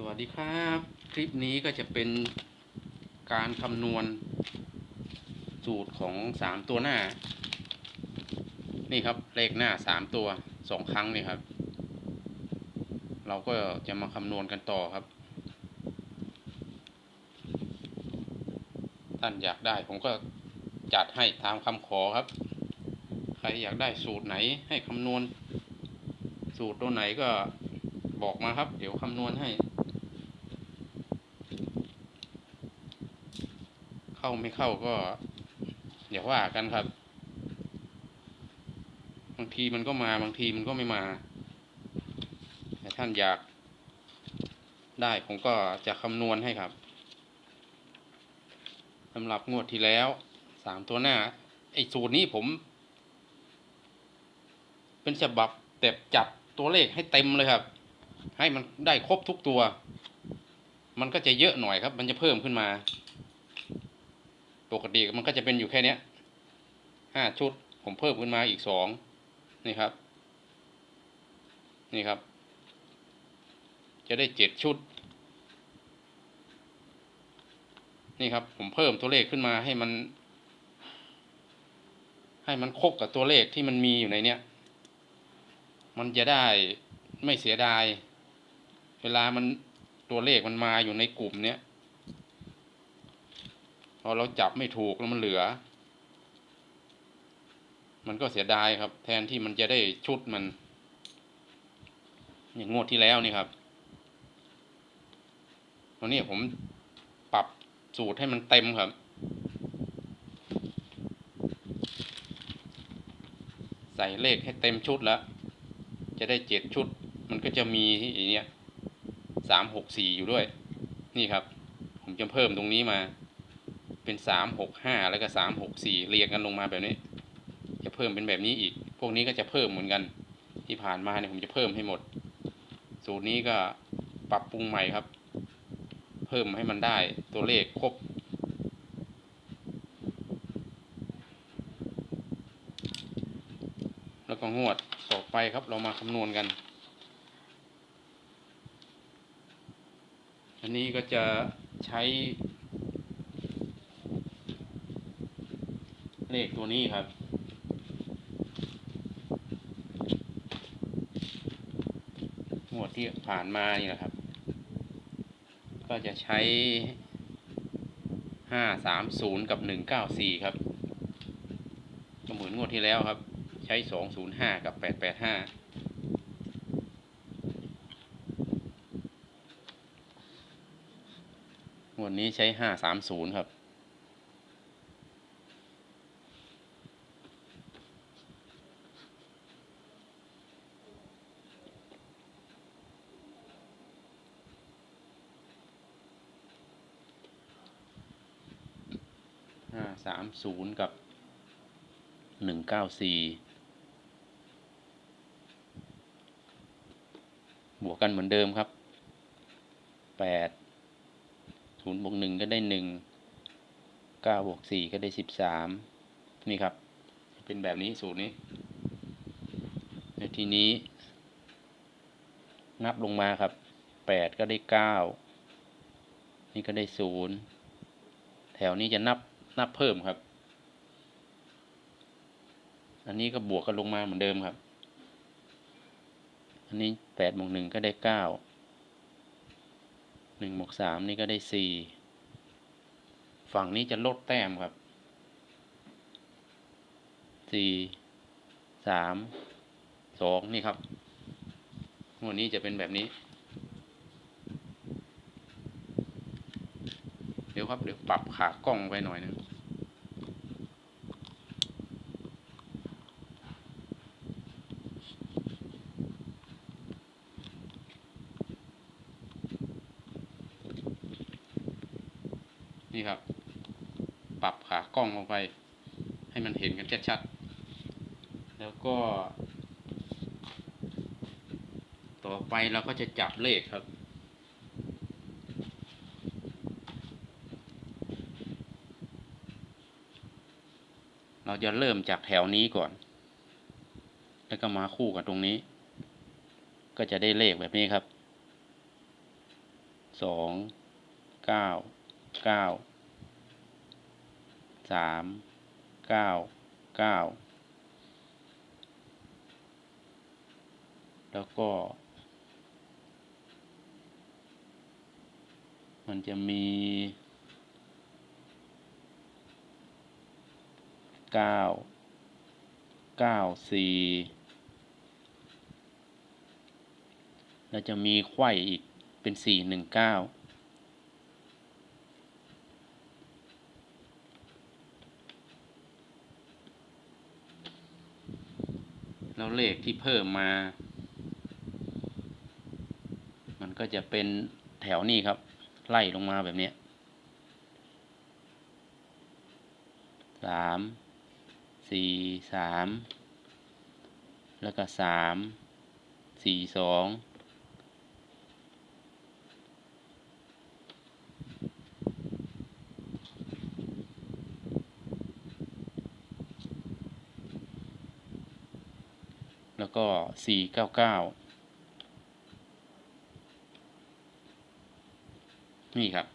สวัสดีครับ คลิปนี้ก็จะเป็นการคำนวณสูตรของสามตัวหน้า นี่ครับเลขหน้าสามตัวสองครั้งนี่ครับ เราก็จะมาคำนวณกันต่อครับ ท่านอยากได้ผมก็จัดให้ตามคำขอครับ ใครอยากได้สูตรไหนให้คำนวณ สูตรตัวไหนก็บอกมาครับ เดี๋ยวคำนวณให้ เข้าไม่เข้าก็อย่าว่ากันครับ บางทีมันก็มาบางทีมันก็ไม่มา แต่ท่านอยากได้ผมก็จะคำนวณให้ครับสำหรับงวดที่แล้วสามตัวหน้า ไอ้สูตรนี้ผม เป็นฉบับแต่จัดตัวเลขให้เต็มเลยครับ ให้มันได้ครบทุกตัว มันก็จะเยอะหน่อยครับ มันจะเพิ่มขึ้นมา ปกติมันก็จะเป็นอยู่แค่เนี้ยห้าชุด ผมเพิ่มขึ้นมาอีกสองนี่ครับ นี่ครับ จะได้เจ็ดชุด นี่ครับ ผมเพิ่มตัวเลขขึ้นมาให้มัน ให้มันครบกับตัวเลขที่มันมีอยู่ในเนี้ยมันจะได้ไม่เสียดาย เวลามันตัวเลขมันมาอยู่ในกลุ่มเนี้ย อเราจับไม่ถูกแล้วมันเหลือ มันก็เสียดายครับ แทนที่มันจะได้ชุดมัน อย่างงวดที่แล้วนี่ครับวันนี้ผมปรับสูตรให้มันเต็มครับใส่เลขให้เต็มชุดแล้ว จะได้เจ็ดชุด มันก็จะมีที่เนี้ยสามหกสี่อยู่ด้วย นี่ครับ ผมจะเพิ่มตรงนี้มา เป็นสามหกห้าแล้วก็สามหกสี่เรียงกันลงมาแบบนี้ จะเพิ่มเป็นแบบนี้อีก พวกนี้ก็จะเพิ่มเหมือนกัน ที่ผ่านมาเนี่ยผมจะเพิ่มให้หมด สูตรนี้ก็ปรับปรุงใหม่ครับ เพิ่มให้มันได้ตัวเลขครบแล้วก็งวดต่อไปครับเรามาคำนวณกัน อันนี้ก็จะใช้ เลขตัวนี้ครับงวดที่ผ่านมานี่แหละครับ ก็จะใช้ห้าสามศูนย์กับหนึ่งเก้าสี่ครับก็เหมือนงวดที่แล้วครับ ใช้สองศูนย์ห้ากับแปดแปดห้างวดนี้ใช้ห้าสามศูนย์ครับ ห้าสาม ศูนย์กับหนึ่งเก้าสี่บวกกันเหมือนเดิมครับแปดศูนย์บวกหนึ่งก็ได้หนึ่งเก้าบวกสี่ก็ได้สิบสามนี่ครับ เป็นแบบนี้สูตรนี้ในทีนี้ นับลงมาครับแปดก็ได้เก้านี่ก็ได้ศูนย์แถวนี้จะนับ นับเพิ่มครับ อันนี้ก็บวกกันลงมาเหมือนเดิมครับ อันนี้แปดบวกหนึ่งก็ได้เก้าหนึ่งบวกสามนี่ก็ได้สี่ฝั่งนี้จะลดแต้มครับสี่สามสองนี่ครับงวดนี้จะเป็นแบบนี้ เดี๋ยวครับเดี๋ยวปรับขากล้องไปหน่อยนึงนี่ครับ ปรับขากล้องลงไป ให้มันเห็นกันชัดๆแล้วก็ ต่อไปเราก็จะจับเลขครับ เราจะเริ่มจากแถวนี้ก่อน แล้วก็มาคู่กับตรงนี้ ก็จะได้เลขแบบนี้ครับ สองเก้าเก้าสามเก้าเก้าแล้วก็ มันจะมี เก้าเก้าสี่แล้วจะมีไขว้อีกเป็นสี่หนึ่งเก้าแล้วเลขที่เพิ่มมา มันก็จะเป็นแถวนี้ครับ ไล่ลงมาแบบนี้สาม สี่สามแล้วก็สามสี่สองแล้วก็สี่เก้าเก้านี่ครับ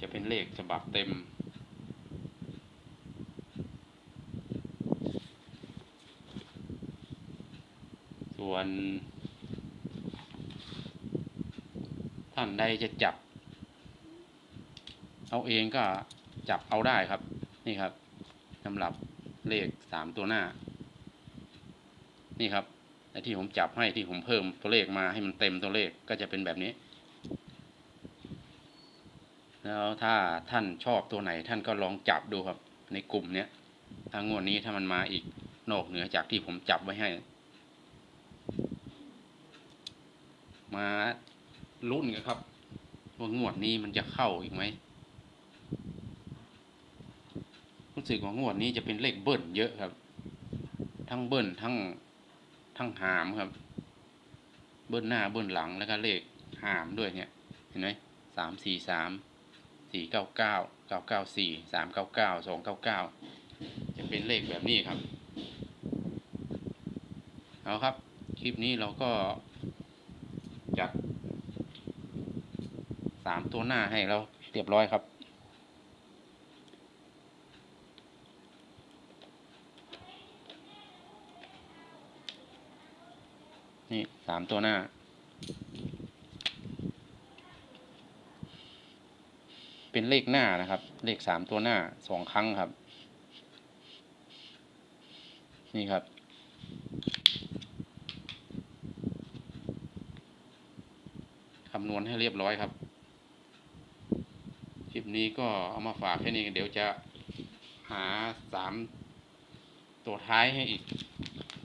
จะเป็นเลขฉบับเต็ม ส่วน ท่านใดจะจับ เอาเองก็จับเอาได้ครับ นี่ครับสำหรับเลขสามตัวหน้า นี่ครับไอ้ที่ผมจับให้ที่ผมเพิ่มตัวเลขมาให้มันเต็มตัวเลขก็จะเป็นแบบนี้ แล้วถ้าท่านชอบตัวไหน ท่านก็ลองจับดูครับ ในกลุ่มเนี้ยถ้างวดนี้ถ้ามันมาอีกนอกเหนือจากที่ผมจับไว้ให้ มาลุ้นกันครับว่างวดนี้มันจะเข้าอีกไหมรู้สึกว่างวดนี้จะเป็นเลขเบิ้ลเยอะครับ ทั้งเบิ้ลทั้งทั้งหามครับ เบิ้ลหน้าเบิ้ลหลังแล้วก็เลขหามด้วยเนี่ย เห็นไหมสามสี่สามสี่เก้าเก้าเก้าเก้าสี่สามเก้าเก้าสองเก้าเก้าจะเป็นเลขแบบนี้ครับ เอาครับ คลิปนี้เราก็จัด สามตัวหน้าให้เราเรียบร้อยครับนี่สามตัวหน้า เป็นเลขหน้านะครับ เลขสามตัวหน้าสองครั้งครับ นี่ครับ คำนวณให้เรียบร้อยครับ คลิปนี้ก็เอามาฝากแค่นี้เดี๋ยวจะหาสามตัวท้ายให้อีก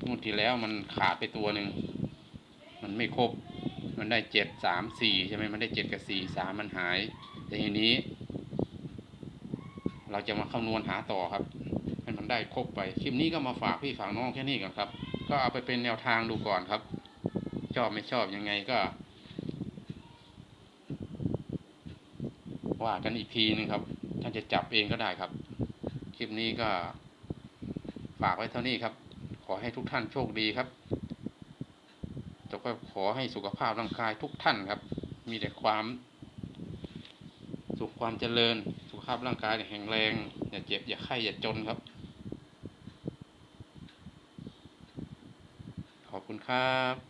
งวดที่แล้วมันขาดไปตัวหนึ่ง มันไม่ครบ มันได้เจ็ดสามสี่ใช่ไหมมันได้เจ็ดกับสี่สามมันหาย แต่ทีนี้ เราจะมาคำนวณหาต่อครับ ให้มันได้ครบไป คลิปนี้ก็มาฝากพี่ฝากน้องแค่นี้ก่อนครับ ก็เอาไปเป็นแนวทางดูก่อนครับ ชอบไม่ชอบยังไงก็ ว่ากันอีกทีนึงครับ ท่านจะจับเองก็ได้ครับ คลิปนี้ก็ฝากไว้เท่านี้ครับ ขอให้ทุกท่านโชคดีครับแล้วก็ขอให้สุขภาพร่างกายทุกท่านครับ มีแต่ความ สุขความเจริญ สุขภาพร่างกายแข็งแรง อย่าเจ็บ อย่าไข้ อย่าจนครับ ขอบคุณครับ